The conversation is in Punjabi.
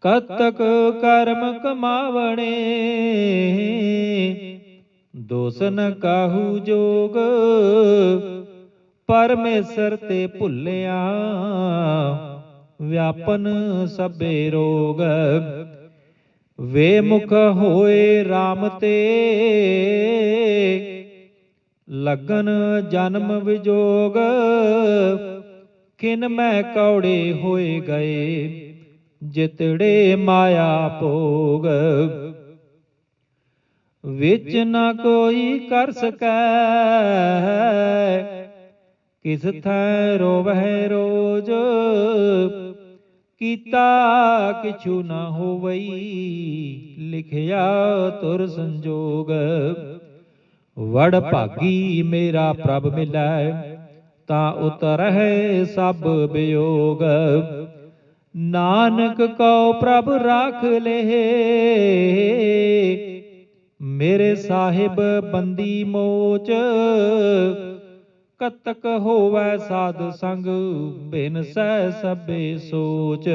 ਕਤਕ ਕਰਮ ਕਮਾਵਣੇ ਦੋਸ ਨ ਕਾਹੂ ਜੋਗ, ਪਰਮੇਸ਼ਰ ਤੇ ਭੁੱਲਿਆ, ਵਿਆਪਨ ਸਭੇ ਰੋਗ। ਵੇ ਮੁਖ ਹੋਏ RAM ਤੇ, ਲਗਨ ਜਨਮ ਵਿਜੋਗ, ਕਿਨ ਮੈਂ ਕੌੜੇ ਹੋਏ ਗਏ। ਜਿਤੜੇ ਮਾਇਆ ਭੋਗ ਵਿੱਚ ਨਾ ਕੋਈ ਕਰ ਸਕੈ ਕਿਸ ਥੈ ਰੋਵਹਿ ਰੋਜ ਕੀਤਾ ਕਿਛੂ ਨਾ ਹੋਵਈ ਲਿਖਿਆ ਤੁਰ ਸੰਜੋਗ ਵੜ ਭਾਗੀ ਮੇਰਾ ਪ੍ਰਭ ਮਿਲੈ ਤਾਂ ਉਤਰਹਿ ਸਭ ਬਿਯੋਗ ਨਾਨਕ ਕਉ ਪ੍ਰਭ ਰਾਖ ਲੇ। ਮੇਰੇ ਸਾਹਿਬ ਬੰਦੀ ਮੋਚ, ਕਤਕ ਹੋਵੈ ਸਾਧ ਸੰਗ, ਬਿਨ ਸਹਿ ਸਭੇ ਸੋਚ।